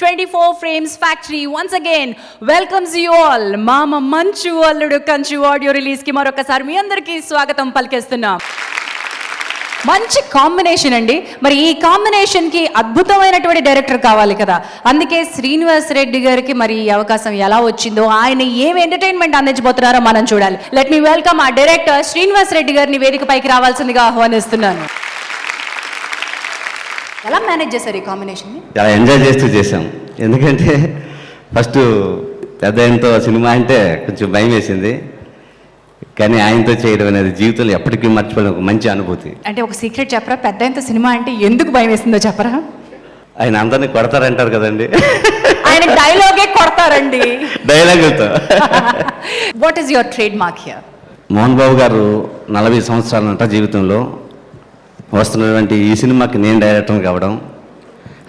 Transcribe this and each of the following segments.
Twenty four frames factory once again welcomes you all Maama Manchu Alludu కంచు audio రిలీజ్కి మరొకసారి మీ అందరికీ స్వాగతం పలికేస్తున్నాం. మంచి కాంబినేషన్ అండి. మరి ఈ కాంబినేషన్కి అద్భుతమైనటువంటి డైరెక్టర్ కావాలి కదా. అందుకే శ్రీనివాస్ రెడ్డి గారికి మరి ఈ అవకాశం ఎలా వచ్చిందో ఆయన ఏం ఎంటర్టైన్మెంట్ అందించబోతున్నారో మనం చూడాలి. లెట్ మీ వెల్కమ్ ఆ డైరెక్టర్ శ్రీనివాస్ రెడ్డి గారిని వేదిక పైకి రావాల్సిందిగా ఆహ్వానిస్తున్నాను. ఎలా మేనేజ్ చేశారు ఈ కాంబినేషన్ చాలా ఎంజాయ్ చేస్తూ చేసాం ఎందుకంటే ఫస్ట్ పెద్ద ఆయనతో సినిమా అంటే కొంచెం భయం వేసింది. కానీ ఆయనతో చేయడం అనేది జీవితంలో ఎప్పటికీ మర్చిపోయిన ఒక మంచి అనుభూతి. అంటే ఒక సీక్రెట్ చెప్పరా? పెద్ద ఇంత సినిమా అంటే ఎందుకు భయం వేసిందో చెప్పరా? ఆయన అందరినీ కొడతారంటారు కదండి. ఆయన డైలాగే కొడతారండి. డైలాగులతో what is your trademark here Mohan Babu గారు నలభై సంవత్సరాలంట జీవితంలో. వస్తున్నటువంటి ఈ సినిమాకి నేను డైరెక్టర్ కావడం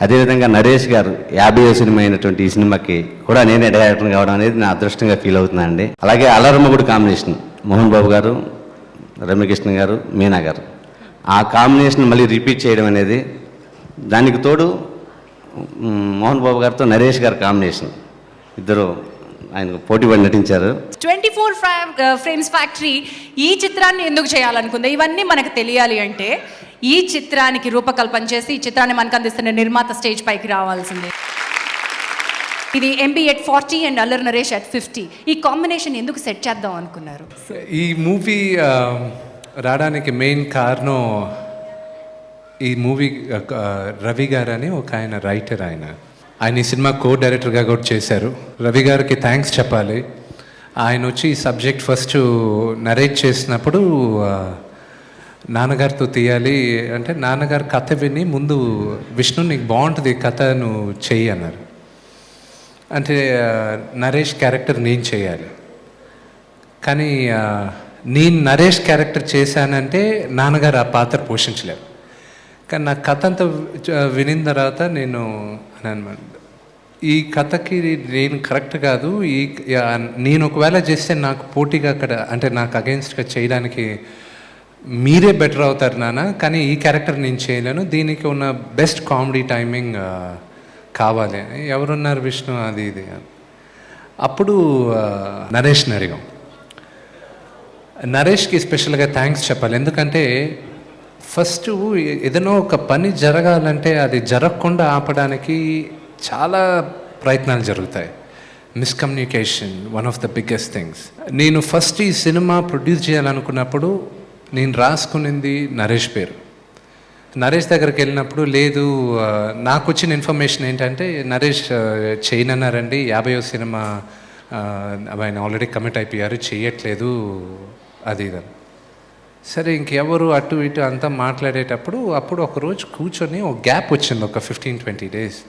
అదేవిధంగా నరేష్ గారు యాభై సినిమా అయినటువంటి ఈ సినిమాకి కూడా నేనే డైరెక్టర్ కావడం అనేది నా అదృష్టంగా ఫీల్ అవుతున్నానండి అలాగే అలరమ్మగుడు కాంబినేషన్ మోహన్ బాబు గారు రమ్యకృష్ణ గారు మీనా గారు. ఆ కాంబినేషన్ మళ్ళీ రిపీట్ చేయడం అనేది దానికి తోడు మోహన్ బాబు గారితో నరేష్ గారు కాంబినేషన్ ఇద్దరు ఆయన పోటీ పడి నటించారు. ట్వంటీ ఫోర్ ఫ్రేమ్స్ ఫ్యాక్టరీ ఈ చిత్రాన్ని ఎందుకు చేయాలనుకుందా? ఇవన్నీ మనకు తెలియాలి అంటే ఈ చిత్రానికి రూపకల్పన చేసి ఈ చిత్రాన్ని మనకు అందిస్తున్న నిర్మాత స్టేజ్ పైకి రావాల్సిందే. ఇది MB at forty and Allari Naresh at fifty ఈ కాంబినేషన్ ఎందుకు సెట్ చేద్దాం అనుకున్నారు? ఈ మూవీ um, రావడానికి మెయిన్ కారణం ఈ మూవీ రవి గారు అని ఒక ఆయన రైటర్ ఆయన. ఆయన ఈ సినిమా కో డైరెక్టర్గా కూడా చేశారు. రవి గారికి థ్యాంక్స్ చెప్పాలి. ఆయన వచ్చి ఈ సబ్జెక్ట్ ఫస్ట్ నరేట్ చేసినప్పుడు నాన్నగారితో తీయాలి అంటే నాన్నగారు కథ విని ముందు విష్ణు నీకు బాగుంటుంది ఈ కథ నువ్వు చెయ్యి అన్నారు. అంటే నరేష్ క్యారెక్టర్ నేను చేయాలి. కానీ నేను నరేష్ క్యారెక్టర్ చేశానంటే నాన్నగారు ఆ పాత్ర పోషించలేరు. కానీ నా కథ అంతా వినిన తర్వాత నేను అనమాట ఈ కథకి నేను కరెక్ట్ కాదు ఈ నేను ఒకవేళ చేస్తే నాకు పోటీగా అక్కడ అంటే నాకు అగెన్స్ట్గా చేయడానికి మీరే బెటర్ అవుతారు నాన్న కానీ ఈ క్యారెక్టర్ నేను చేయలేను. దీనికి ఉన్న బెస్ట్ కామెడీ టైమింగ్ కావాలి. అని ఎవరున్నారు విష్ణు? అది ఇది. అప్పుడు నరేష్ నరిగం. నరేష్కి స్పెషల్గా థ్యాంక్స్ చెప్పాలి. ఎందుకంటే ఫస్ట్ ఏదైనా ఒక పని జరగాలంటే అది జరగకుండా ఆపడానికి చాలా ప్రయత్నాలు జరుగుతాయి. Miscommunication one of the biggest things నేను ఫస్ట్ ఈ సినిమా ప్రొడ్యూస్ చేయాలనుకున్నప్పుడు నేను రాసుకునింది నరేష్ పేరు. నరేష్ దగ్గరికి వెళ్ళినప్పుడు లేదు నాకు వచ్చిన ఇన్ఫర్మేషన్ ఏంటంటే నరేష్ చేయనన్నారండి యాభయో సినిమా ఆయన ఆల్రెడీ కమిట్ అయిపోయారు చేయట్లేదు అది ఇది అని. సరే ఇంకెవరు అటు ఇటు అంతా మాట్లాడేటప్పుడు అప్పుడు ఒకరోజు కూర్చొని ఒక గ్యాప్ వచ్చింది ఒక ఫిఫ్టీన్ ట్వంటీ డేస్.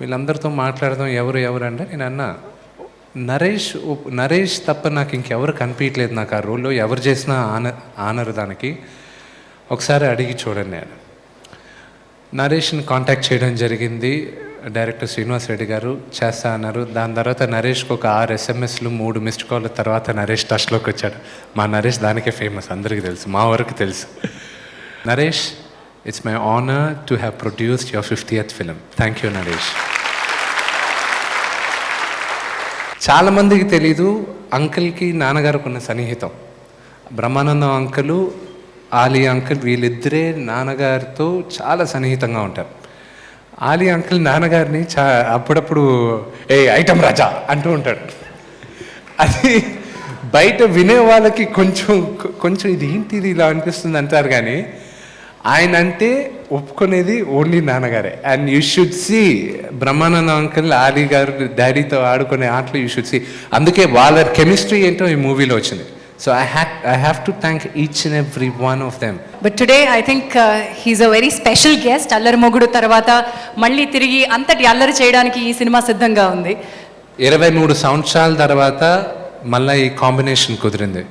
వీళ్ళందరితో మాట్లాడదాం ఎవరు ఎవరు అంటే నేను అన్నా. నరేష్ నరేష్ తప్ప నాకు ఇంకెవరు కనిపించలేదు నాకు ఆ రోల్లో ఎవరు చేసినా ఆన ఆనరు దానికి. ఒకసారి అడిగి చూడండి నేను నరేష్ని కాంటాక్ట్ చేయడం జరిగింది. డైరెక్టర్ శ్రీనివాస్ రెడ్డి గారు చేస్తా అన్నారు. దాని తర్వాత నరేష్కి ఒక ఆరు ఎస్ఎంఎస్లు మూడు మిస్డ్ కాల్ తర్వాత నరేష్ టచ్లోకి వచ్చాడు. మా నరేష్ దానికే ఫేమస్ అందరికీ తెలుసు మా వరకు తెలుసు. Naresh it's my honour to have produced your fiftieth film thank you Naresh. చాలామందికి తెలీదు అంకుల్కి నాన్నగారికి ఉన్న సన్నిహితం. బ్రహ్మానందం అంకులు ఆలీ అంకుల్ వీళ్ళిద్దరే నాన్నగారితో చాలా సన్నిహితంగా ఉంటారు. ఆలీ అంకుల్ నాన్నగారిని చా అప్పుడప్పుడు ఏ ఐటమ్ రాజా అంటూ ఉంటాడు. అది బయట వినే వాళ్ళకి కొంచెం కొంచెం ఇది ఏంటిది ఇలా అనిపిస్తుంది అంటారు కానీ ఆయన అంటే ఒప్పుకునేది ఓన్లీ నాన్నగారే. And you should see Brahmananda uncle Ali గారు డాడీతో ఆడుకునే ఆటలు యూ షుడ్ సి అందుకే వాళ్ళ కెమిస్ట్రీ ఏంటో ఈ మూవీలో వచ్చింది. So I have I have to thank each and every one of them but today I think he's a very special guest Allari Mogudu తర్వాత మళ్ళీ తిరిగి అంతటి అల్లరి చేయడానికి ఈ సినిమా సిద్ధంగా ఉంది. ఇరవై మూడు సంవత్సరాల తర్వాత మళ్ళీ ఈ కాంబినేషన్ కుదిరింది.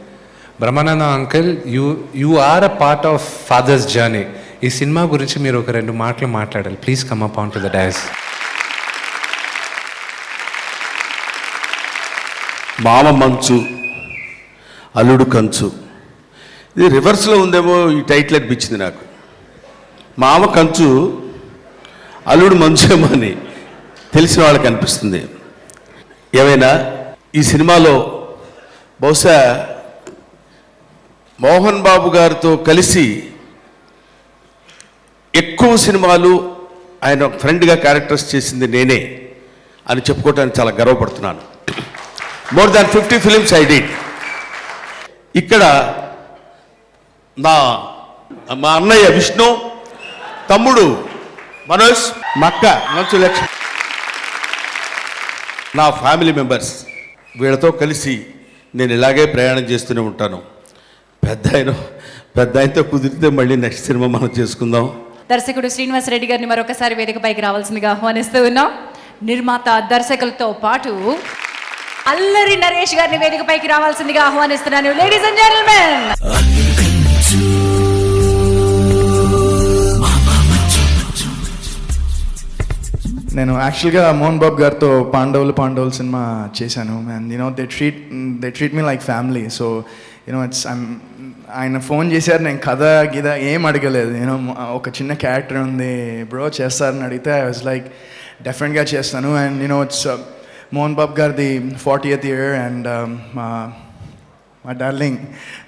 Brahmananda uncle you you are a part of father's journey ఈ సినిమా గురించి మీరు ఒక రెండు మాటలు మాట్లాడాలి. Please come up on to the dais Maama Manchu Alludu కంచు. ఇది రివర్స్లో ఉందేమో ఈ టైటిల్ అనిపించింది నాకు. మామ కంచు అల్లుడు మంచు అని తెలిసిన వాళ్ళకి అనిపిస్తుంది. ఏమైనా ఈ సినిమాలో బహుశా మోహన్ బాబు గారితో కలిసి ఎక్కువ సినిమాలు ఆయన ఫ్రెండ్గా క్యారెక్టర్స్ చేసింది నేనే అని చెప్పుకోవటానికి చాలా గర్వపడుతున్నాను. More than fifty films I did ఇక్కడ నా మా అన్నయ్య విష్ణు తమ్ముడు మనోజ్ మక్క మంచు లక్ష్మి నా ఫ్యామిలీ మెంబర్స్ వీళ్ళతో కలిసి నేను ఇలాగే ప్రయాణం చేస్తూనే ఉంటాను. పెద్ద ఆయన పెద్ద ఆయనతో కుదిరితే మళ్ళీ నెక్స్ట్ సినిమా మనం చేసుకుందాం. దర్శకుడు శ్రీనివాస్ రెడ్డి గారిని మరొకసారి వేదికపైకి రావాల్సిందిగా ఆహ్వానిస్తూ ఉన్నాం. నిర్మాత దర్శకులతో పాటు అల్లరి నరేష్ గారిని వేదికపైకి రావాల్సిందిగా ఆహ్వానిస్తున్నాను. లేడీస్ అండ్ జెంటల్మెన్ నేను యాక్చువల్గా మోహన్ బాబు గారితో పాండవులు పాండవులు సినిమా చేశాను. And you know they treat they treat me like family so you know it's ఆయన ఫోన్ చేశారు నేను కథ గిద ఏం అడగలేదు. నేను ఒక చిన్న క్యారెక్టర్ ఉంది బ్రో చేస్తారని అడిగితే ఐ వాజ్ లైక్ డెఫినెట్గా చేస్తాను. అండ్ నేను ఇట్స్ మోహన్ బాబు గారిది ఫార్టీ ఎయిత్ ఇయర్ అండ్ మా మా darling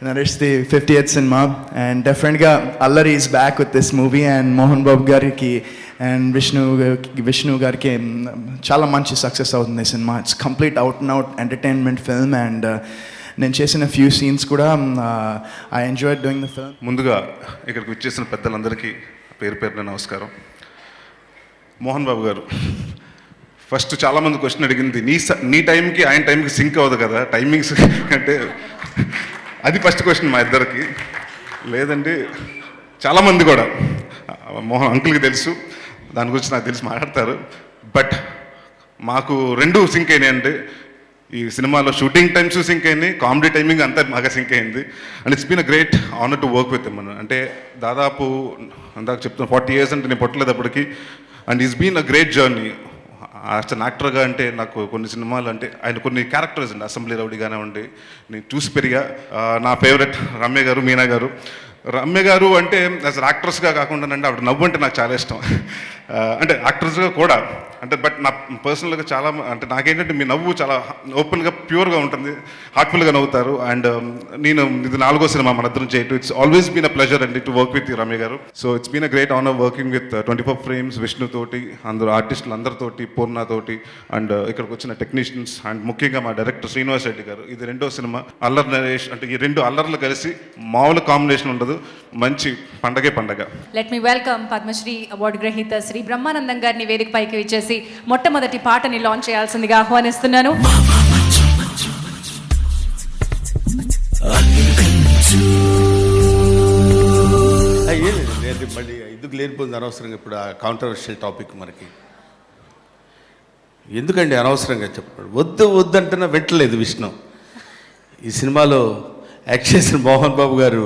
Naresh the fifty eighth cinema and డెఫినెట్గా Allari is back with this movie and Mohan Babu గారికి అండ్ విష్ణు విష్ణు గారికి um, చాలా మంచి సక్సెస్ అవుతుంది cinema it's complete out and out entertainment film and నేను చేసిన ఫ్యూ సీన్స్ కూడా I enjoy doing the film ముందుగా ఇక్కడికి వచ్చేసిన పెద్దలందరికీ పేరు పేరున నమస్కారం. మోహన్ బాబు గారు ఫస్ట్ చాలామంది క్వశ్చన్ అడిగింది నీ స- నీ టైంకి ఆయన టైంకి సింక్ అవ్వదు కదా? టైమింగ్స్ అంటే అది ఫస్ట్ క్వశ్చన్ మా ఇద్దరికి. లేదండి చాలామంది కూడా మోహన్ అంకుల్కి తెలుసు దాని గురించి నాకు తెలిసి మాట్లాడతారు. బట్ మాకు రెండు సింక్ అయినాయి అంటే ఈ సినిమాలో షూటింగ్ టైమ్స్ సింక్ అయింది కామెడీ టైమింగ్ అంతా బాగా సింక్ అయింది. And it's been a great honour to work with మనం అంటే దాదాపు అందాక చెప్తున్నా ఫార్టీ ఇయర్స్ అంటే నేను పుట్టలేదప్పటికి and is been a great journey అసలు యాక్టర్గా అంటే నాకు కొన్ని సినిమాలు అంటే ఆయన కొన్ని క్యారెక్టర్స్ అండి. అసెంబ్లీ రౌడీ కానివ్వండి నేను చూసి పెరిగా. నా ఫేవరెట్ రమ్య గారు మీనా గారు. రమ్య గారు అంటే యాజ్ యాక్ట్రెస్గా కాకుండా అంటే ఆవిడ నవ్వు అంటే నాకు చాలా ఇష్టం. అంటే యాక్ట్రెస్గా కూడా అంటే బట్ నా పర్సనల్గా చాలా అంటే నాకేంటంటే మీ నవ్వు చాలా ఓపెన్గా ప్యూర్గా ఉంటుంది. హార్ట్ఫుల్గా నవ్వుతారు. అండ్ um, నేను ఇది నాలుగో సినిమా మన ఇద్దరం చేయటం. It's always been a pleasure అండి టు వర్క్ విత్ రమ్య గారు. So it's been a great honour working with twenty four frames Vishnu తోటి అందరూ ఆర్టిస్టులు అందరితోటి పూర్ణతోటి అండ్ uh, ఇక్కడికి వచ్చిన టెక్నీషియన్స్ అండ్ ముఖ్యంగా మా డైరెక్టర్ శ్రీనివాస్ రెడ్డి గారు. ఇది రెండో సినిమా. అల్లర్ నరేష్ అంటే ఈ రెండు అల్లర్లు కలిసి మామూలు కాంబినేషన్ ఉండదు. మంచి పండగే పండగ. Let me welcome Padmashri award గ్రహీత శ్రీ బ్రహ్మానందం గారిని వేదికపైకి ఇచ్చేసి మొట్టమొదటి పాటని లాంచ్ చేయాల్సిందిగా ఆహ్వానిస్తున్నాను. లేదు మళ్ళీ ఎందుకు లేనిపోయింది అనవసరంగా ఇప్పుడు ఆ కాంట్రవర్షియల్ టాపిక్ మనకి? ఎందుకండి అనవసరంగా చెప్పాడు? వద్దు వద్దు అంటున్నా వింటలేదు విష్ణు. ఈ సినిమాలో యాక్ట్ చేసిన మోహన్ బాబు గారు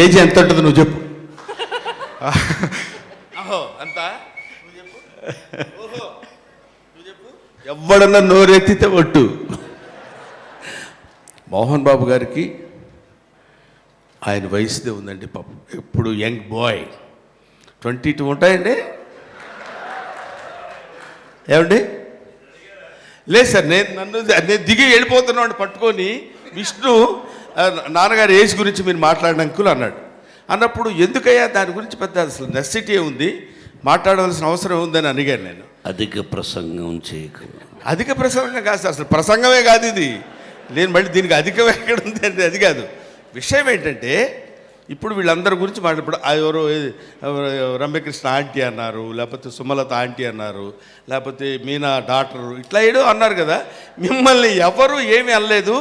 ఏజ్ ఎంత ఉంటుంది నువ్వు చెప్పు. అంత? ఎవడన్నా నోరెత్తితే ఒట్టు. మోహన్ బాబు గారికి ఆయన వయసుదే ఉందండి పాప. ఎప్పుడు యంగ్ బాయ్. ట్వంటీ టూ ఉంటాయండి? ఏమండి? లేదు సార్ నేను నన్ను నేను దిగి వెళ్ళిపోతున్నాను పట్టుకొని. విష్ణు నాన్నగారి ఏజ్ గురించి మీరు మాట్లాడిన అంకుల్ అన్నాడు. అన్నప్పుడు ఎందుకయ్యా దాని గురించి పెద్ద అసలు నెసిటీ ఉంది? మాట్లాడవలసిన అవసరం ఉందని అడిగాను నేను. అధిక ప్రసంగం చేయకు అధిక ప్రసంగం కాదు సార్ అసలు ప్రసంగమే కాదు ఇది. నేను మళ్ళీ దీనికి అధికం ఎక్కడ ఉంది అంటే అది కాదు. విషయం ఏంటంటే ఇప్పుడు వీళ్ళందరి గురించి మాట ఇప్పుడు ఆ ఎవరో రమ్యకృష్ణ ఆంటీ అన్నారు లేకపోతే సుమలత ఆంటీ అన్నారు లేకపోతే మీనా డాక్టరు ఇట్లా ఏదో అన్నారు కదా. మిమ్మల్ని ఎవరు ఏమీ అనలేదు.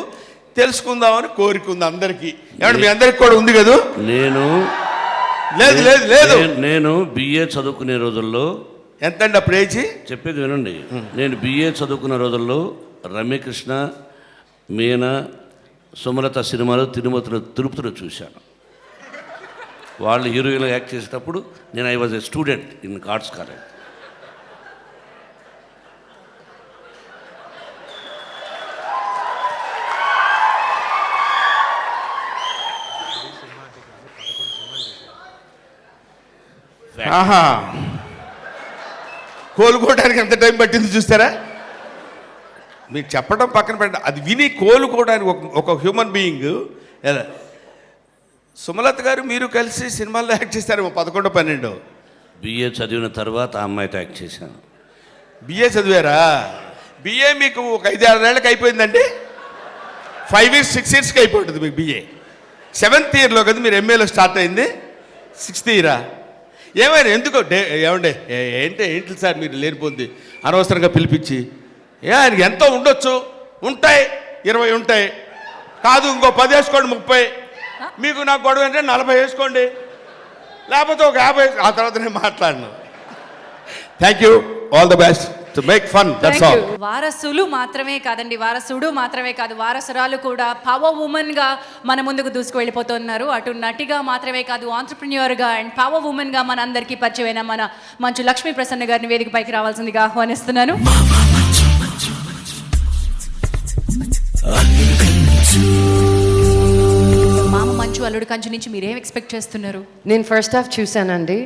తెలుసుకుందామని కోరిక ఉంది అందరికీ. ఏమంటే మీ అందరికి కూడా ఉంది కదా? నేను లేదు లేదు లేదు. నేను- బిఏ చదువుకునే రోజుల్లో ఎంతండి అప్పుడు ఏజీ? చెప్పేది వినండి. నేను బిఏ చదువుకున్న రోజుల్లో రమ్యకృష్ణ మీనా సుమలత సినిమాలు తిరుమతిలో తిరుపతిలో చూశాను. వాళ్ళు హీరోయిన్గా యాక్ట్ చేసేటప్పుడు నేను I was a student in arts college ఆహా. కోలుకోవడానికి ఎంత టైం పట్టింది చూస్తారా? మీరు చెప్పడం పక్కన పెట్ట అది విని కోలుకోవడానికి ఒక ఒక హ్యూమన్ బీయింగ్ సుమలత గారు మీరు కలిసి సినిమాల్లో యాక్ట్ చేస్తారు పదకొండు పన్నెండు. బిఏ చదివిన తర్వాత ఆ అమ్మాయితో యాక్ట్ చేశాను. బిఏ చదివారా? బిఏ మీకు ఒక ఐదు ఆరు నెలలకు అయిపోయిందండి. ఫైవ్ ఇయర్స్ సిక్స్ ఇయర్స్కి అయిపోతుంది మీకు బిఏ సెవెంత్ ఇయర్లో కదా మీరు ఎంఏలో స్టార్ట్ అయింది. సిక్స్త్ ఇయరా ఏమైనా ఎందుకో? డే ఏమండే? ఏంటి ఏంటి సార్ మీరు లేనిపోంది? అనవసరంగా పిలిపించి ఏ ఆయనకి ఎంతో ఉండొచ్చు? ఉంటాయి ఇరవై ఉంటాయి. కాదు ఇంకో పది వేసుకోండి ముప్పై. మీకు నాకు గొడవ అంటే నలభై వేసుకోండి. లేకపోతే ఒక యాభై ఆ తర్వాత నేను మాట్లాడను. Thank you all the best to make fun that's Thank all. వారసులు మాత్రమే కాదండి వారసుడు మాత్రమే కాదు వారసురాలు కూడా పవర్ ఉమెన్గా మన ముందుకు దూసుకు వెళ్ళిపోతున్నారు అటు నటిగా మాత్రమే కాదు ఆంటర్ప్రిన్యూర్గా అండ్ పవర్ ఉమెన్గా మన అందరికీ పరిచయమైన మన మంచు లక్ష్మీ ప్రసన్న గారిని వేదిక పైకి రావాల్సిందిగా ఆహ్వానిస్తున్నాను. మామ మంచు అల్లుడు కంచు నుంచి మీరేం ఎక్స్పెక్ట్ చేస్తున్నారు? నేను ఫస్ట్ హాఫ్ చూశానండి.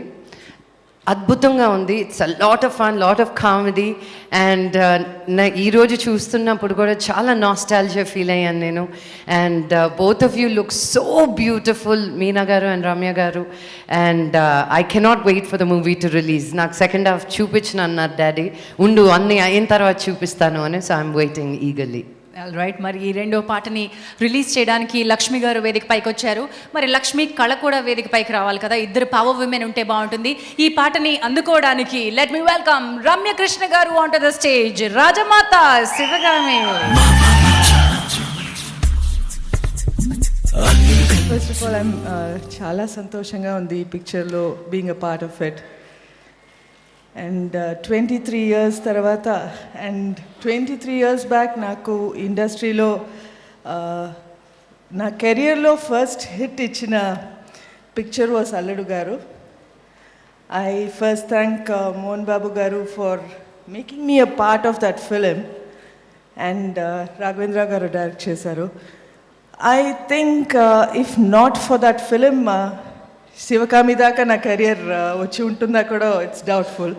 అద్భుతంగా ఉంది. It's a lot of fun lot of comedy and నా ఈరోజు చూస్తున్నప్పుడు కూడా చాలా నాస్టాలజీ ఫీల్ అయ్యాను నేను. And both of you look so beautiful Meena గారు అండ్ రమ్య గారు. And I cannot wait for the movie to release నాకు సెకండ్ హాఫ్ చూపించిన అన్నారు డాడీ. ఉండు అన్నీ అయిన తర్వాత చూపిస్తాను అని. So I'm waiting eagerly right మరి ఈ రెండో పాటని రిలీజ్ చేయడానికి లక్ష్మి గారు వేదిక పైకి వచ్చారు మరి లక్ష్మి కళ కూడా వేదిక పైకి రావాలి కదా? ఇద్దరు పవర్ విమెన్ ఉంటే బాగుంటుంది. ఈ పాటని అందుకోవడానికి let me welcome Ramya Krishna గారు on the stage Rajamata Sivagami. First of all I'm చాలా సంతోషంగా ఉంది ఈ పిక్చర్లో being a part of it and twenty three years తర్వాత and twenty three years back నాకు ఇండస్ట్రీలో uh, నా కెరియర్లో ఫస్ట్ హిట్ ఇచ్చిన పిక్చర్ వాస్ అల్లుడు గారు. I first thank Mohan Babu గారు for making me a part of that film and Raghavendra గారు direct చేశారు. I think if not for that film Sivakami దాకా నా కెరియర్ వచ్చి ఉంటుందా కూడా ఇట్స్ డౌట్ఫుల్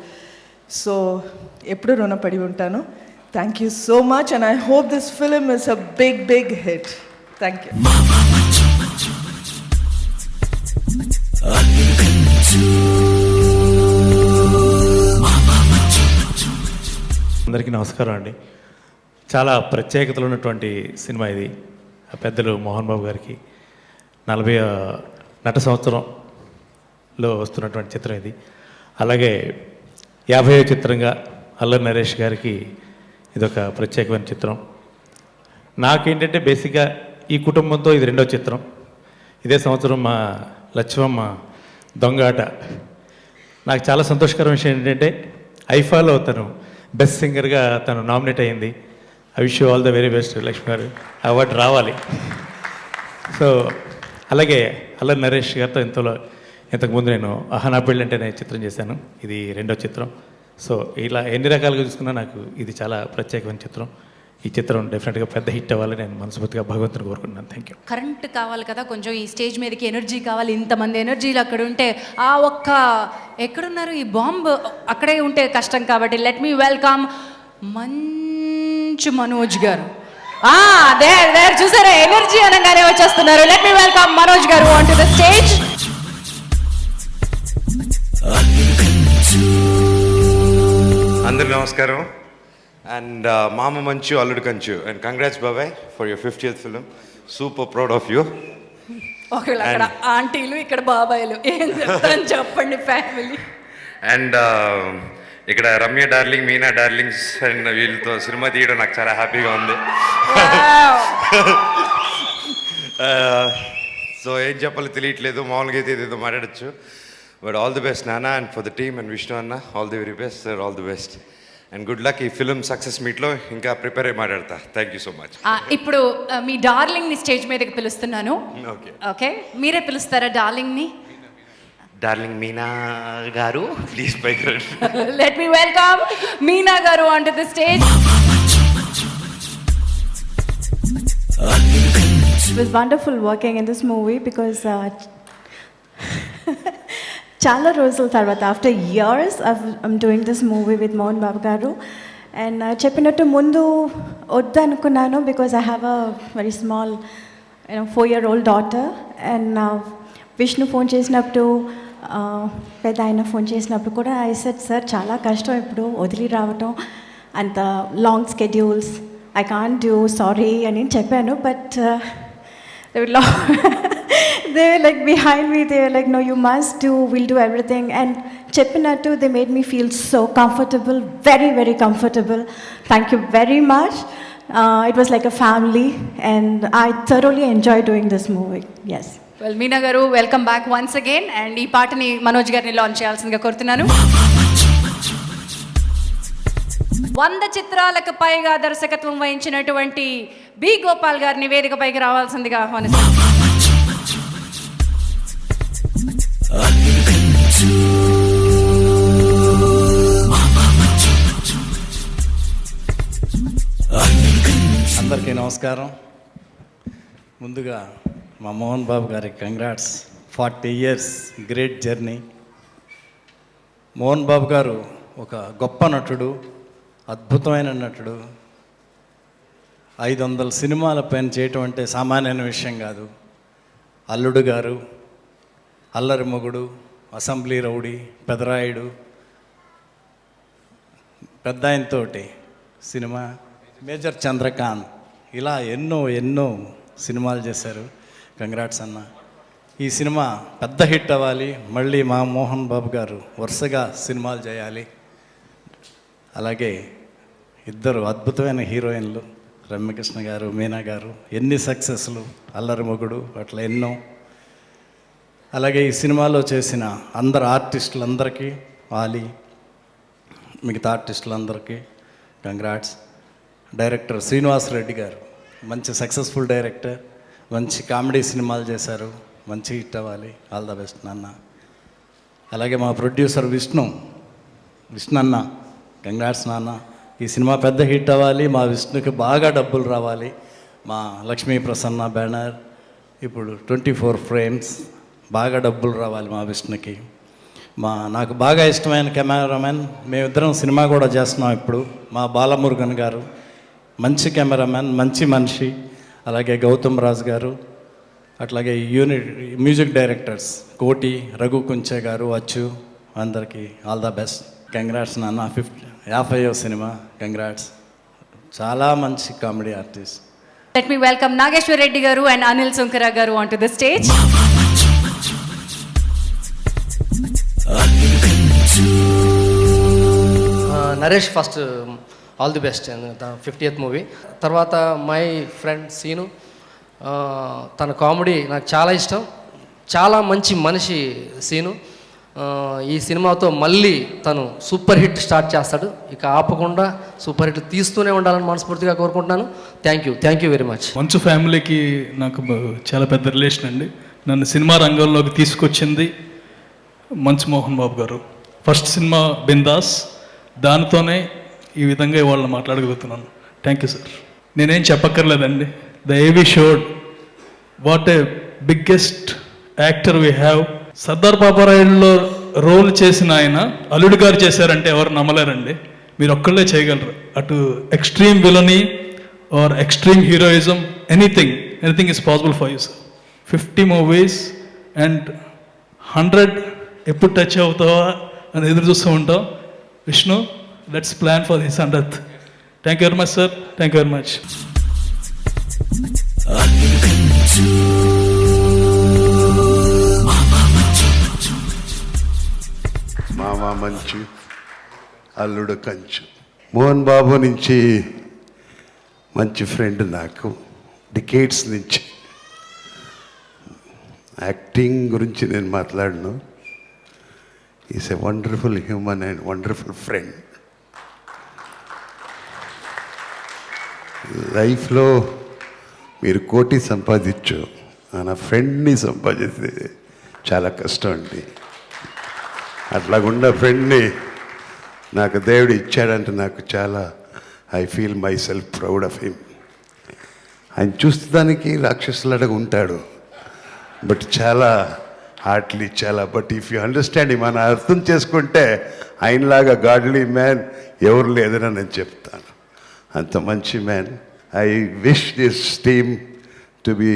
సో ఎప్పుడు రుణపడి ఉంటాను. Thank you so much and I hope this film is a big big hit thank you అందరికీ నమస్కారం అండి. చాలా ప్రత్యేకతలు ఉన్నటువంటి సినిమా ఇది. ఆ పెద్దలు మోహన్ బాబు గారికి. నలభై నట సంవత్సరం లో వస్తున్నటువంటి చిత్రం ఇది. అలాగే యాభై చిత్రంగా అల్లరి నరేష్ గారికి ఇదొక ప్రత్యేకమైన చిత్రం. నాకేంటంటే బేసిక్గా ఈ కుటుంబంతో ఇది రెండో చిత్రం. ఇదే సంవత్సరం మా లక్ష్మమ్మ దొంగ ఆట. నాకు చాలా సంతోషకరం విషయం ఏంటంటే ఐఫాలో తను బెస్ట్ సింగర్గా తను నామినేట్ అయింది. I wish all the very best Lakshmi గారు. అవార్డు రావాలి. సో అలాగే అల్లరి నరేష్ గారితో ఇంతలో ఇంతకుముందు నేను అహనా పెళ్ళి అంటే నేను చిత్రం చేశాను. ఇది రెండో చిత్రం. సో ఇలా ఎన్ని రకాలుగా చూసుకున్నా నాకు ఇది చాలా ప్రత్యేకమైన చిత్రం. ఈ చిత్రం డెఫినెట్గా పెద్ద హిట్ అవ్వాలని నేను మనస్ఫూర్తిగా భగవంతుని కోరుకుంటున్నాను. థ్యాంక్ యూ కరెంట్ కావాలి కదా కొంచెం ఈ స్టేజ్ మీదకి ఎనర్జీ కావాలి. ఇంతమంది ఎనర్జీలు అక్కడ ఉంటే ఆ ఒక్క ఎక్కడున్నారు? ఈ బాంబ్ అక్కడే ఉంటే కష్టం కాబట్టి let me welcome Manchu Manoj గారు. దేర్ దేర్ చూసారా? ఎనర్జీ అనగానే వచ్చేస్తున్నారు. లెట్ మీ వెల్కమ్ మనోజ్ గారు ఆన్ టు ద స్టేజ్ అందరికి నమస్కారం. అండ్ మామ మంచు అల్లుడు కంచు. అండ్ కంగ్రాట్స్ బాబాయ్ for your fiftieth film super proud of you ఒకవేళ అక్కడ ఆంటీలు ఇక్కడ బాబాయిలు ఏం చెప్తాను చెప్పండి ఫ్యామిలీ అండ్ ఇక్కడ Ramya darling Meena darlings and వీళ్ళతో సినిమా తీయడం నాకు చాలా హ్యాపీగా ఉంది. సో ఏం చెప్పాలో తెలియట్లేదు. మామూలుగా అయితే ఏదేదో మాట్లాడచ్చు. బట్ ఆల్ ది బెస్ట్ నానా and for the team and Vishnu అన్న all the very best sir all the best and good luck ఈ ఫిలిం సక్సెస్ మీట్లో ఇంకా ప్రిపేర్ అయ్యి మాట్లాడతా. థ్యాంక్ యూ సో మచ్ ఆ, ఇప్పుడు మీ డార్లింగ్ని స్టేజ్ మీదకి పిలుస్తున్నాను. ఓకే ఓకే మీరే పిలుస్తారా డార్లింగ్ని? డార్లింగ్ మీనా గారు ప్లీజ్ పైకి రండి లెట్ మీ వెల్కమ్ మీనా గారు on to the stage It was wonderful working in this movie because uh, చాలా రోజుల తర్వాత after years I'm doing this movie with Mohan Babu గారు. అండ్ uh, చెప్పినట్టు ముందు వద్దు అనుకున్నాను because I have a very small four year old daughter and Vishnu phone చేసినప్పుడు uh, పెద్ద ఆయన ఫోన్ చేసినప్పుడు కూడా ఐ సెట్ సార్ చాలా కష్టం ఇప్పుడు వదిలి రావటం. అంత long schedules I can't do sorry అని చెప్పాను. బట్ లా uh, they like behind me they like no you must do will do everything and చెప్పినట్టు they made me feel so comfortable very very comfortable thank you very much it was like a family and I thoroughly enjoy doing this movie as well Meena గారు welcome back once again and ఈ పాటని మనోజ్ గారిని launch చేయాల్సిందిగా కోరుతున్నాను వంద చిత్రాలకు పైగా దర్శకత్వం వహించినటువంటి బి గోపాల్ గారిని వేదికపైకి రావాల్సిందిగా ఆహ్వానిస్తాను అందరికీ నమస్కారం. ముందుగా మా మోహన్ బాబు గారికి congrats. Forty years great journey. Mohan Babu గారు ఒక గొప్ప నటుడు అద్భుతమైన నటుడు. ఐదు వందల సినిమాల పైన చేయటం అంటే సామాన్యమైన విషయం కాదు. అల్లుడు గారు అల్లరి మొగుడు అసెంబ్లీ రౌడీ పెదరాయుడు పెద్ద ఆయనతోటి సినిమా మేజర్ చంద్రకాంత్. ఇలా ఎన్నో ఎన్నో సినిమాలు చేశారు కంగ్రాట్స్ అన్న. ఈ సినిమా పెద్ద హిట్ అవ్వాలి. మళ్ళీ మా మోహన్ బాబు గారు వరుసగా సినిమాలు చేయాలి. అలాగే ఇద్దరు అద్భుతమైన హీరోయిన్లు రమ్యకృష్ణ గారు మీనా గారు ఎన్ని సక్సెస్లు అల్లరి మొగుడు అట్లా ఎన్నో అలాగే ఈ సినిమాలో చేసిన అందరు ఆర్టిస్టులందరికీ వాలి మిగతా ఆర్టిస్టులందరికీ కంగ్రాట్స్. డైరెక్టర్ శ్రీనివాస్ రెడ్డి గారు మంచి సక్సెస్ఫుల్ డైరెక్టర్ మంచి కామెడీ సినిమాలు చేశారు మంచి హిట్ అవ్వాలి ఆల్ ద బెస్ట్ నాన్న. అలాగే మా ప్రొడ్యూసర్ విష్ణు విష్ణు అన్న కంగ్రాట్స్ నాన్న ఈ సినిమా పెద్ద హిట్ అవ్వాలి మా విష్ణుకి బాగా డబ్బులు రావాలి మా లక్ష్మీ ప్రసన్న బ్యానర్ ఇప్పుడు ట్వంటీ ఫోర్ ఫ్రేమ్స్ బాగా డబ్బులు రావాలి మా విష్ణుకి. మా నాకు బాగా ఇష్టమైన కెమెరామెన్ మేమిద్దరం సినిమా కూడా చేస్తున్నాం ఇప్పుడు. మా బాలమురుగన్ గారు మంచి కెమెరామెన్ మంచి మనిషి. అలాగే గౌతమ్ రాజు గారు అట్లాగే యూనిట్ మ్యూజిక్ డైరెక్టర్స్ కోటి రఘు కుంచే గారు అచ్చు అందరికీ ఆల్ ద బెస్ట్. కంగ్రాట్స్ నాన్న ఫిఫ్టీ యాభైవ సినిమా. కంగ్రాట్స్. చాలా మంచి comedy artist. Let me welcome Nageswar Reddy గారు అండ్ అనిల్ సుంకర గారు on to the stage Naresh first all the best fifty eighth movie తర్వాత మై ఫ్రెండ్ సీను తన కామెడీ నాకు చాలా ఇష్టం. చాలా మంచి మనిషి సీను. ఈ సినిమాతో మళ్ళీ తను సూపర్ హిట్ స్టార్ట్ చేస్తాడు. ఇక ఆపకుండా సూపర్ హిట్ తీస్తూనే ఉండాలని మనస్ఫూర్తిగా కోరుకుంటున్నాను. Thank you thank you very much Manchu ఫ్యామిలీకి నాకు చాలా పెద్ద రిలేషన్ అండి. నన్ను సినిమా రంగంలోకి తీసుకొచ్చింది మంచు మోహన్ బాబు గారు. First cinema Bindaas. దానితోనే ఈ విధంగా ఇవాళ మాట్లాడగలుగుతున్నాను. థ్యాంక్ యూ సార్ నేనేం చెప్పక్కర్లేదండి. The AV showed what a biggest actor we have Sardar పాపారాయుడులో role చేసిన ఆయన అల్లుడు గారు చేశారంటే ఎవరు నమ్మలేరండి. మీరు ఒక్కళ్ళే చేయగలరు. అటు extreme villainy or extreme heroism anything anything is possible for you sir fifty movies and hundred ఎప్పుడు టచ్ అవుతావా? అని ఎదురు చూస్తూ ఉంటాం. Vishnu let's plan for this hundred thank you very much sir thank you very much Maama Manchu Alludu కంచు. మోహన్ బాబు నుంచి మంచి friend నాకు డికేట్స్ నుంచి. యాక్టింగ్ గురించి నేను మాట్లాడను. Is a wonderful human and wonderful friend లైఫ్లో మీరు కోటి సంపాదించు నా ఫ్రెండ్ని సంపాదిస్తే చాలా కష్టం అండి. అట్లాగుండా ఫ్రెండ్ని నాకు దేవుడు ఇచ్చాడంటే నాకు చాలా I feel myself proud of him ఆయన చూస్తే దానికి రాక్షసులాడగా ఉంటాడు బట్ చాలా హార్ట్లీ చాలా బట్ ఇఫ్ యూ అండర్స్టాండ్ మనం అర్థం చేసుకుంటే ఆయనలాగా గాడ్లీ మ్యాన్ ఎవరు లేదని నేను చెప్తాను అంత మంచి man I wish this team to be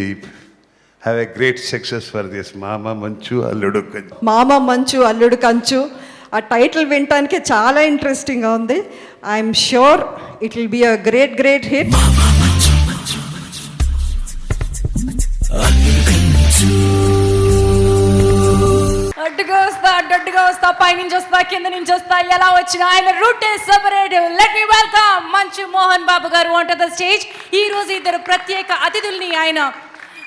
have a great success for this Maama Manchu Alludu కొంచెం మామ మంచు అల్లుడు కంచు ఆ టైటిల్ వినటానికి చాలా ఇంట్రెస్టింగ్గా ఉంది I'm sure it will be a great great hit అడ్డుగా వస్తా అడ్డడ్డుగా వస్తా పైనుంచి వస్తా కింద నుంచి వస్తా ఎలా వచ్చిన ఆయన route separate let me welcome Manchu Mohan Babu గారు ఆన్ ద స్టేజ్ ఈ రోజు ఇద్దరు ప్రత్యేక అతిథుల్ని ఆయన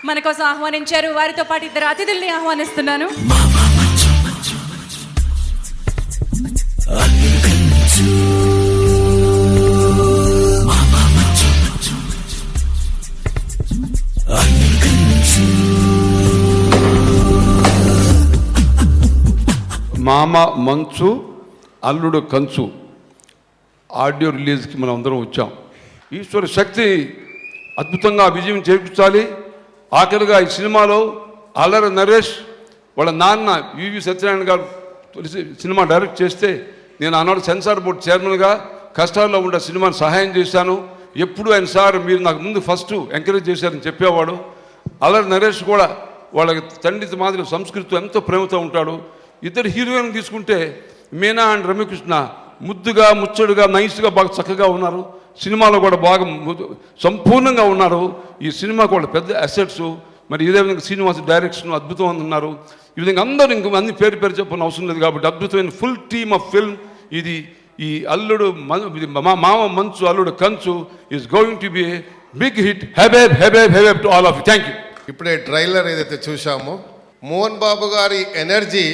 మన కోసం ఆహ్వానించారు వారితో పాటు ఇద్దరు అతిథుల్ని ఆహ్వానిస్తున్నాను మామ మంచు అల్లుడు కంచు. ఆడియో రిలీజ్కి మనం అందరం వచ్చాం. ఈశ్వర శక్తి అద్భుతంగా విజయం చేకూర్చాలి. ఆఖరిగా ఈ సినిమాలో అల్లర నరేష్ వాళ్ళ నాన్న వివి సత్యనారాయణ గారు తొలిసి సినిమా డైరెక్ట్ చేస్తే నేను ఆనాడు సెన్సార్ బోర్డు చైర్మన్గా కష్టాల్లో ఉండే సినిమాని సహాయం చేశాను. ఎప్పుడు ఆయన సార్ మీరు నాకు ముందు ఫస్ట్ ఎంకరేజ్ చేశారని చెప్పేవాడు. అల్లరి నరేష్ కూడా వాళ్ళ తండ్రి మాదిరి సంస్కృతి ఎంతో ప్రేమతో ఉంటాడు. ఇద్దరు హీరోయిన్ తీసుకుంటే మీనా అండ్ రమ్యకృష్ణ ముద్దుగా ముచ్చడుగా నైస్గా బాగా చక్కగా ఉన్నారు. సినిమాలో కూడా బాగా సంపూర్ణంగా ఉన్నారు. ఈ సినిమా కూడా పెద్ద అసెట్స్ మరి ఇదే విధంగా శ్రీనివాస్ డైరెక్షన్ అద్భుతం ఉన్నారు. ఈ విధంగా అందరూ ఇంక అన్ని పేరు పేరు చెప్పని అవసరం లేదు కాబట్టి అద్భుతమైన ఫుల్ టీమ్ ఆఫ్ ఫిల్మ్ ఇది ఈ అల్లుడు మా Mama Manchu Alludu Kanchu is going to be big hit హెబేబ్ హెబేబ్ హెబేబ్ to all of thank you ఇప్పుడే ట్రైలర్ ఏదైతే చూసామో మోహన్ బాబు గారి ఎనర్జీ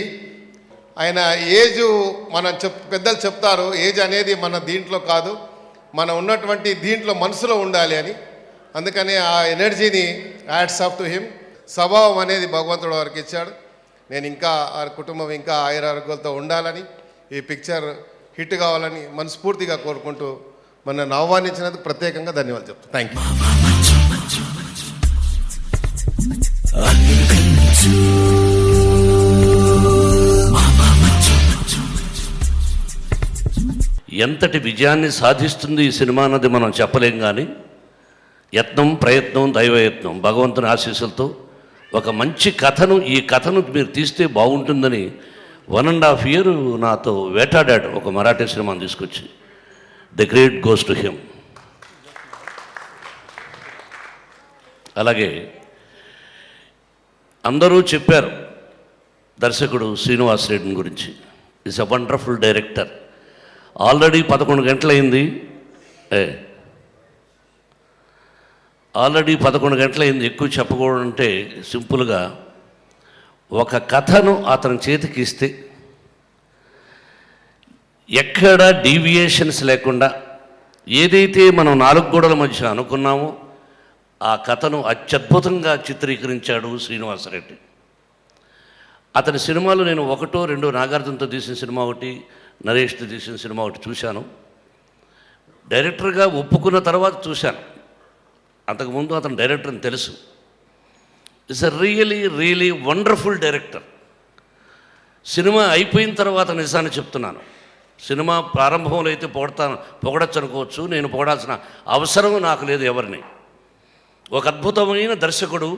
ఆయన ఏజ్ మన చెప్ పెద్దలు చెప్తారు ఏజ్ అనేది మన దీంట్లో కాదు. మన ఉన్నటువంటి దీంట్లో మనసులో ఉండాలి అని. అందుకని ఆ ఎనర్జీని యాడ్స్ ఆఫ్ టు హిమ్. స్వభావం అనేది భగవంతుడు వారికి ఇచ్చాడు. నేను ఇంకా ఆ కుటుంబం ఇంకా ఆయురారోగ్యాలతో ఉండాలని ఈ పిక్చర్ హిట్ కావాలని మనస్ఫూర్తిగా కోరుకుంటూ మన ఆహ్వానించినందుకు ప్రత్యేకంగా ధన్యవాదాలు చెప్తాను థ్యాంక్ యూ ఎంతటి విజయాన్ని సాధిస్తుంది ఈ సినిమా అన్నది మనం చెప్పలేం కానీ యత్నం ప్రయత్నం దైవయత్నం భగవంతుని ఆశీస్సులతో ఒక మంచి కథను ఈ కథను మీరు తీస్తే బాగుంటుందని వన్ అండ్ హాఫ్ ఇయర్ నాతో వేటాడాడు ఒక మరాఠీ సినిమాను తీసుకొచ్చి. The great goes to him అలాగే అందరూ చెప్పారు దర్శకుడు శ్రీనివాస్ రెడ్డిని గురించి. Is a wonderful director already పదకొండు గంటలైంది. ఏ. ఆల్రెడీ పదకొండు గంటలైంది ఎక్కువ చెప్పకూడంటే సింపుల్గా ఒక కథను అతని చేతికి ఇస్తే ఎక్కడ డీవియేషన్స్ లేకుండా ఏదైతే మనం నాలుగు గోడల మధ్య అనుకున్నామో ఆ కథను అత్యద్భుతంగా చిత్రీకరించాడు శ్రీనివాసరెడ్డి. అతని సినిమాలు నేను ఒకటో రెండో నాగార్జునతో తీసిన సినిమా ఒకటి నరేష్ తీసిన సినిమా ఒకటి చూశాను. డైరెక్టర్గా ఒప్పుకున్న తర్వాత చూశాను. అంతకుముందు అతను డైరెక్టర్ అని తెలుసు. It's a really really wonderful director cinema అయిపోయిన తర్వాత నిజాన్ని చెప్తున్నాను. సినిమా ప్రారంభంలో అయితే పొగడతాను పొగడచ్చు అనుకోవచ్చు నేను పొగడాల్సిన అవసరం నాకు లేదు ఎవరిని. ఒక అద్భుతమైన దర్శకుడు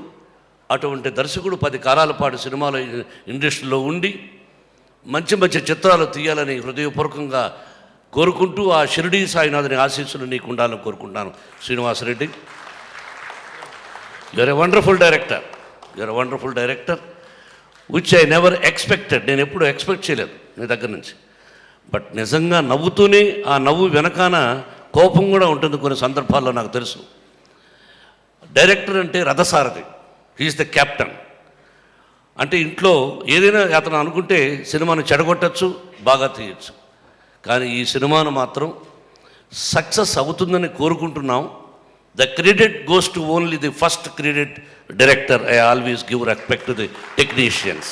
అటువంటి దర్శకుడు పది కాలాల పాటు సినిమాలో ఇండస్ట్రీలో ఉండి మంచి మంచి చిత్రాలు తీయాలని హృదయపూర్వకంగా కోరుకుంటూ ఆ షిరిడీ సాయినాథుని ఆశీస్సులు నీకు ఉండాలని కోరుకుంటున్నాను. Srinivasa Reddy you're a wonderful director you're a wonderful director which I never expected నేను ఎప్పుడు ఎక్స్పెక్ట్ చేయలేదు నీ దగ్గర నుంచి. బట్ నిజంగా నవ్వుతూనే ఆ నవ్వు వెనకాన కోపం కూడా ఉంటుంది కొన్ని సందర్భాల్లో నాకు తెలుసు. డైరెక్టర్ అంటే రథసారథి. హీఈస్ ద కెప్టెన్ అంటే ఇంట్లో ఏదైనా అతను అనుకుంటే సినిమాను చెడగొట్టచ్చు బాగా తీయచ్చు. కానీ ఈ సినిమాను మాత్రం సక్సెస్ అవుతుందని కోరుకుంటున్నాం. The credit goes to only the first credit director. I always give respect to the technicians.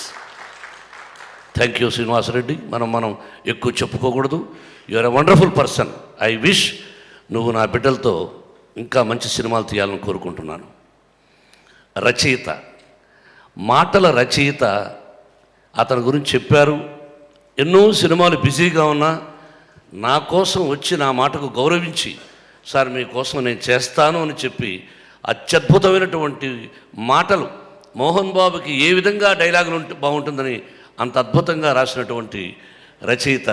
Thank you Srinivasa Reddy. మనం మనం ఎక్కువ చెప్పుకోకూడదు. You're a wonderful person I wish నువ్వు నా బిడ్డలతో ఇంకా మంచి సినిమాలు తీయాలని కోరుకుంటున్నాను. రచయిత. మాటల రచయిత అతని గురించి చెప్పారు. ఎన్నో సినిమాలు బిజీగా ఉన్నా నా కోసం వచ్చి నా మాటకు గౌరవించి సార్ మీకోసం నేను చేస్తాను అని చెప్పి అత్యద్భుతమైనటువంటి మాటలు. మోహన్ బాబుకి ఏ విధంగా డైలాగులు బాగుంటుందని అంత అద్భుతంగా రాసినటువంటి రచయిత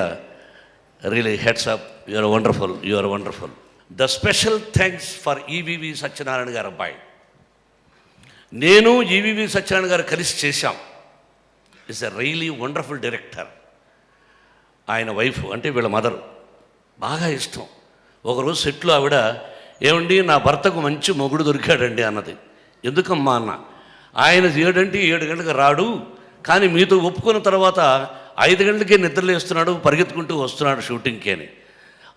really heads up your wonderful your wonderful. The special thanks for EVV Satyanarayana garu అబ్బాయి. నేను ఈవీవి సత్యనారాయణ గారు కలిసి చేశాం. Is a really wonderful director ఆయన వైఫ్ అంటే వీళ్ళ మదర్ బాగా ఇష్టం. ఒకరోజు సెట్లో ఆవిడ ఏమండి నా భర్తకు మంచి మొగుడు దొరికాడండి అన్నది. ఎందుకమ్మా అన్న. ఆయన ఏడంటే ఏడు గంటలకు రాడు కానీ మీతో ఒప్పుకున్న తర్వాత ఐదు గంటలకే నిద్రలేస్తున్నాడు పరిగెత్తుకుంటూ వస్తున్నాడు షూటింగ్కి అని.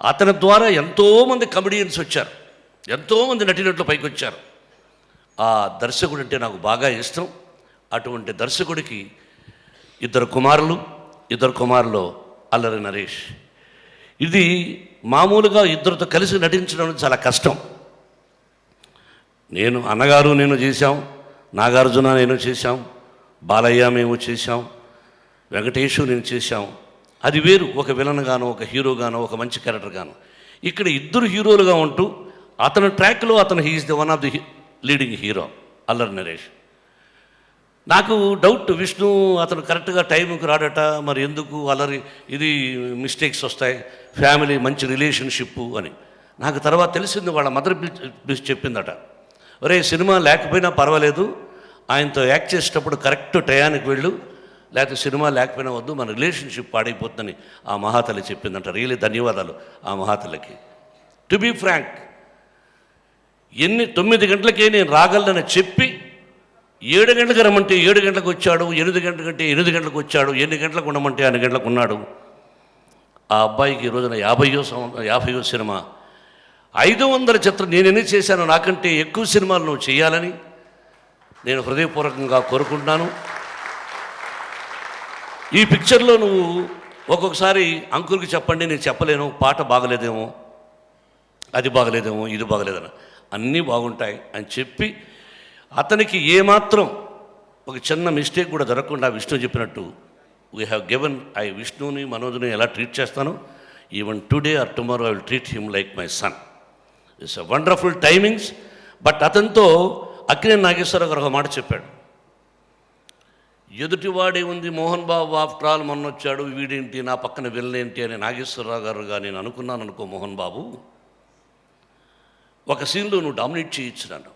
అతని ద్వారా ఎంతోమంది కమెడియన్స్ వచ్చారు. ఎంతోమంది నటినట్లు పైకి వచ్చారు ఆ దర్శకుడు అంటే నాకు బాగా ఇష్టం. అటువంటి దర్శకుడికి ఇద్దరు కుమారులు ఇద్దరు కుమారులు అల్లరి నరేష్. ఇది మామూలుగా ఇద్దరితో కలిసి నటించడం చాలా కష్టం. నేను అన్నగారు నేను చేశాం నాగార్జున నేను చేశాం బాలయ్య మేము చేశాం వెంకటేషు నేను చేశాం. అది వేరు ఒక విలన్ గాను ఒక హీరో గాను ఒక మంచి క్యారెక్టర్ గాను. ఇక్కడ ఇద్దరు హీరోలుగా ఉంటూ అతని ట్రాక్లో అతను he's the one of the leading hero Allari Naresh. నాకు డౌట్ విష్ణు అతను కరెక్ట్గా టైంకి రాడట మరి ఎందుకు అల్లరి ఇది మిస్టేక్స్ వస్తాయి ఫ్యామిలీ మంచి రిలేషన్షిప్ అని. నాకు తర్వాత తెలిసింది వాళ్ళ మదర్ పిలిచి చెప్పిందట. ఒరే సినిమా లేకపోయినా పర్వాలేదు ఆయనతో యాక్ట్ చేసేటప్పుడు కరెక్ట్ టయానికి వెళ్ళు లేకపోతే సినిమా లేకపోయినా వద్దు మన రిలేషన్షిప్ పాడైపోతుందని ఆ మహాతల్లి చెప్పిందంట. రియలీ ధన్యవాదాలు ఆ మహాతల్లికి. టు బీ ఫ్రాంక్ ఎన్ని తొమ్మిది గంటలకే నేను రాగలనని చెప్పి ఏడు గంటలకు రమ్మంటే ఏడు గంటలకు వచ్చాడు ఎనిమిది గంటలకంటే ఎనిమిది గంటలకు వచ్చాడు ఎన్ని గంటలకు ఉండమంటే అన్ని గంటలకు ఉన్నాడు. ఆ అబ్బాయికి ఈ రోజున యాభయో సంవత్సరం యాభయో సినిమా. ఐదు వందల చిత్రం నేను ఎన్ని చేశాను నాకంటే ఎక్కువ సినిమాలు నువ్వు చేయాలని నేను హృదయపూర్వకంగా కోరుకుంటున్నాను. ఈ పిక్చర్లో నువ్వు ఒక్కొక్కసారి అంకుల్కి చెప్పండి నేను చెప్పలేను పాట బాగలేదేమో అది బాగలేదేమో ఇది బాగలేదన్నా అన్నీ బాగుంటాయి అని చెప్పి అతనికి ఏమాత్రం ఒక చిన్న మిస్టేక్ కూడా జరగకుండా విష్ణు చెప్పినట్టు వీ హ్యావ్ గివెన్ ఐ విష్ణుని మనోజ్ని ఎలా ట్రీట్ చేస్తాను? Even today or tomorrow I will treat him like my son it's a wonderful timings but అతనితో అక్కినే నాగేశ్వరరావు గారు ఒక మాట చెప్పాడు. ఎదుటివాడే ఉంది మోహన్ బాబు ఆఫ్టర్ ఆల్ మొన్న వచ్చాడు వీడేంటి నా పక్కన వెళ్ళేంటి అని నాగేశ్వరరావు గారుగా నేను అనుకున్నాను అనుకో మోహన్ బాబు. ఒక సీన్లో నువ్వు డామినేట్ చేయొచ్చు నన్ను.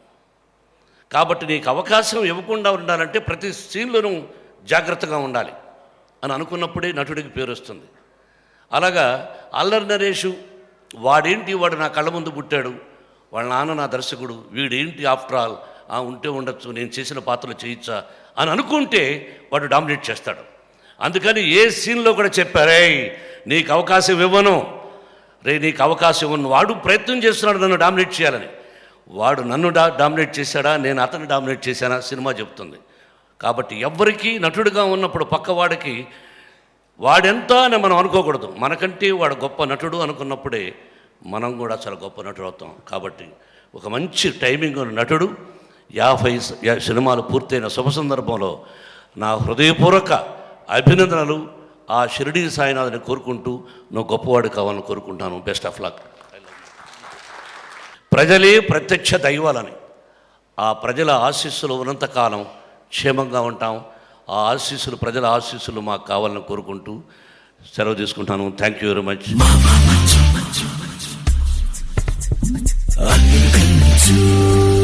కాబట్టి నీకు అవకాశం ఇవ్వకుండా ఉండాలంటే ప్రతి సీన్లోనూ జాగ్రత్తగా ఉండాలి అని అనుకున్నప్పుడే నటుడికి పేరు వస్తుంది. అలాగా అల్లరి నరేషు వాడేంటి వాడు నా కళ్ళ ముందు పుట్టాడు? వాళ్ళ నాన్న నా దర్శకుడు వీడేంటి ఆఫ్టర్ ఆల్ ఆ ఉంటే ఉండొచ్చు నేను చేసిన పాత్రలు చేయొచ్చా అని అనుకుంటే వాడు డామినేట్ చేస్తాడు. అందుకని ఏ సీన్లో కూడా చెప్పారే నీకు అవకాశం ఇవ్వను. రే నీకు అవకాశం ఉన్న వాడు ప్రయత్నం చేస్తున్నాడు నన్ను డామినేట్ చేయాలని. వాడు నన్ను డా డామినేట్ చేశాడా? నేను అతన్ని డామినేట్ చేశానా? సినిమా చెప్తుంది. కాబట్టి ఎవ్వరికీ నటుడిగా ఉన్నప్పుడు పక్కవాడికి వాడెంత అని మనం అనుకోకూడదు. మనకంటే వాడు గొప్ప నటుడు అనుకున్నప్పుడే మనం కూడా చాలా గొప్ప నటుడు అవుతాం. కాబట్టి ఒక మంచి టైమింగ్ ఉన్న నటుడు యాభై సినిమాలు పూర్తయిన శుభ సందర్భంలో నా హృదయపూర్వక అభినందనలు ఆ షిరిడి సాయినాథుని కోరుకుంటూ నువ్వు గొప్పవాడు కావాలని కోరుకుంటాను బెస్ట్ ఆఫ్ లక్ ప్రజలే ప్రత్యక్ష దైవాలని ఆ ప్రజల ఆశీస్సులు ఉన్నంతకాలం క్షేమంగా ఉంటాం ఆ ఆశీస్సులు ప్రజల ఆశీస్సులు మాకు కావాలని కోరుకుంటూ సెలవు తీసుకుంటాను థ్యాంక్ యూ వెరీ మచ్ అల్లుడు కంచు